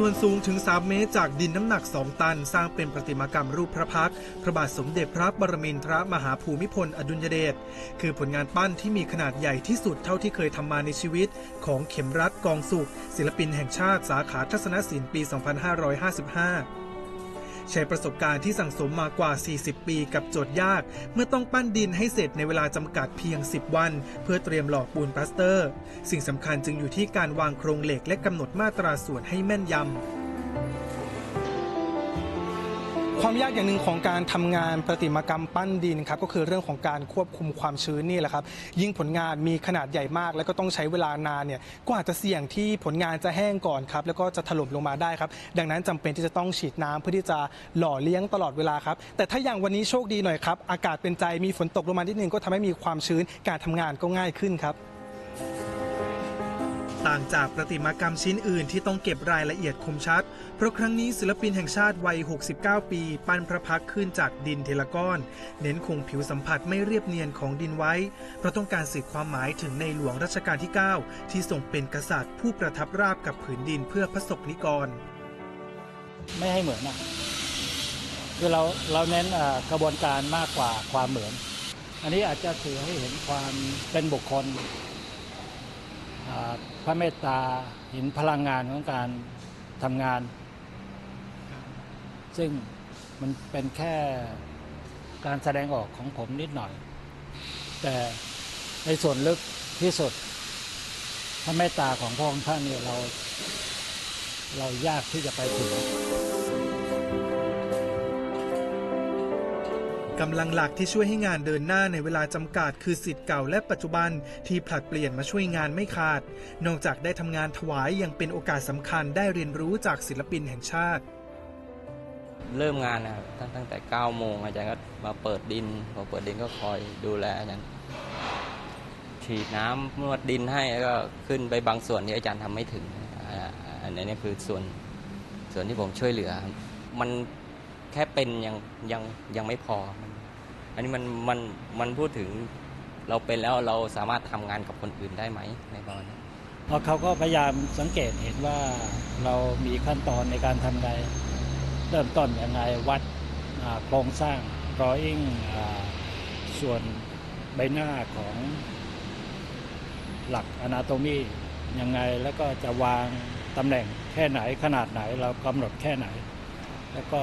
ส่วนสูงถึง 3 เมตรจากดินน้ำหนัก 2 ตัน สร้างเป็นประติมากรรมรูปพระพัก พระบาทสมเด็จพระบรมินทรมหาภูมิพลอดุลยเดช คือผลงานปั้นที่มีขนาดใหญ่ที่สุดเท่าที่เคยทำมาในชีวิต ของเข็มรัฐกองสุข ศิลปินแห่งชาติสาขาทัศนศิลป์ปี 2555 ใช้ประสบการณ์ที่สั่งสมมากว่า 40 ปีกับโจทย์ยาก เมื่อต้องปั้นดินให้เสร็จในเวลาจำกัดเพียง 10 วัน เพื่อเตรียมหล่อปูนปลาสเตอร์ สิ่งสำคัญจึงอยู่ที่การวางโครงเหล็กและกำหนดมาตราส่วนให้แม่นยำ ความยากอย่างหนึ่งของการทำงานประติมากรรมปั้นดินครับก็คือเรื่องของการควบคุมความชื้นนี่แหละครับ ยิ่งผลงานมีขนาดใหญ่มาก แล้วก็ต้องใช้เวลานานเนี่ยก็อาจจะเสี่ยงที่ผลงานจะแห้งก่อนครับแล้วก็จะถล่มลงมาได้ครับ ดังนั้นจำเป็นที่จะต้องฉีดน้ำเพื่อที่จะหล่อเลี้ยงตลอดเวลาครับ แต่ถ้าอย่างวันนี้โชคดีหน่อยครับ อากาศเป็นใจมีฝนตกลงมานิดนึงก็ทำให้มีความชื้นการทำงานก็ง่ายขึ้นครับ ต่างจากประติมากรรมชิ้นอื่นที่ต้องเก็บรายละเอียดคมชัด เพราะครั้งนี้ศิลปินแห่งชาติวัย 69 ปี ปั้นพระพักขึ้นจากดินเทละก้อน เน้นคงผิวสัมผัสไม่เรียบเนียนของดินไว้ เพราะต้องการสื่อความหมายถึงในหลวงรัชกาลที่ 9 ที่ทรงเป็นกษัตริย์ ผู้ประทับราบกับผืนดินเพื่อพระศกนิกร ไม่ให้เหมือนนะคือเราเราเน้นกระบวนการมากกว่าความเหมือน อันนี้อาจจะสื่อให้เห็นความเป็นบุคคล พระเมตตาเห็นพลังงานของการทำงาน ซึ่งมันเป็นแค่การแสดงออกของผมนิดหน่อย แต่ในส่วนลึกที่สุด พระเมตตาของพระองค์ท่านเนี่ยเรา เรายากที่จะไปถึง กำลังหลักที่ช่วยให้งานเดินหน้าในเวลาจำกัด คือสิทธิ์เก่าและปัจจุบันที่ผลัดเปลี่ยนมาช่วยงานไม่ขาด นอกจากได้ทำงานถวายยังเป็นโอกาสสำคัญได้เรียนรู้จากศิลปินแห่งชาติ เริ่มงานนะครับตั้งตั้งแต่9โมงอาจารย์ก็มาเปิดดินพอเปิดดินก็คอยดูแลอาจารย์ฉีดน้ำนวดดินให้แล้วก็ขึ้นไปบางส่วนที่อาจารย์ทำไม่ถึงอันนี้คือส่วนส่วนที่ผมช่วยเหลือ มัน ค่เป็นยังยังยังไม่พอ อันนี้มันมันมันพูดถึงเราเป็นแล้วเราสามารถทำงานกับคนอื่นได้ไหมในตอนนี้นเพราเขาก็พยายามสังเกตเห็นว่าเรามีขั้นตอนในการทำไงเริ่มต้นยังไงวัดอ่าโครงสร้าง drawing อ่าส่วนใบหน้าของหลัก anatomy ยังไงแล้วก็จะวางตำแหน่งแค่ไหนขนาดไหนเรากำหนดแค่ไหน แล้วก็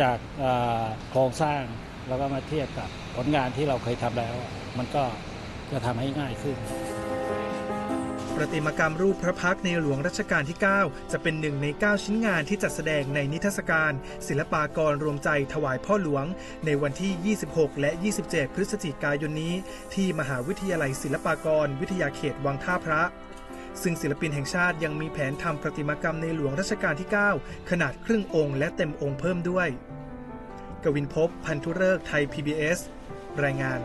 จากโครงสร้างแล้วก็มาเทียบกับผลงานที่เราเคยทำแล้ว มันก็จะทำให้ง่ายขึ้นประติมากรรมรูปพระพักในหลวงรัชกาลที่ 9 จะเป็นหนึ่งใน 9 ชิ้นงานที่จัดแสดงในนิทรรศการ ศิลปากรรวมใจถวายพ่อหลวง ในวันที่ 26 และ 27 พฤศจิกายนนี้ ที่มหาวิทยาลัยศิลปากรวิทยาเขตวังท่าพระ ซึ่งศิลปินแห่งชาติยังมีแผนทำประติมากรรมในหลวงรัชกาลที่ 9 ขนาดครึ่งองค์และเต็มองค์เพิ่มด้วย กวินพบพันธุเริกษ์ไทย PBS รายงาน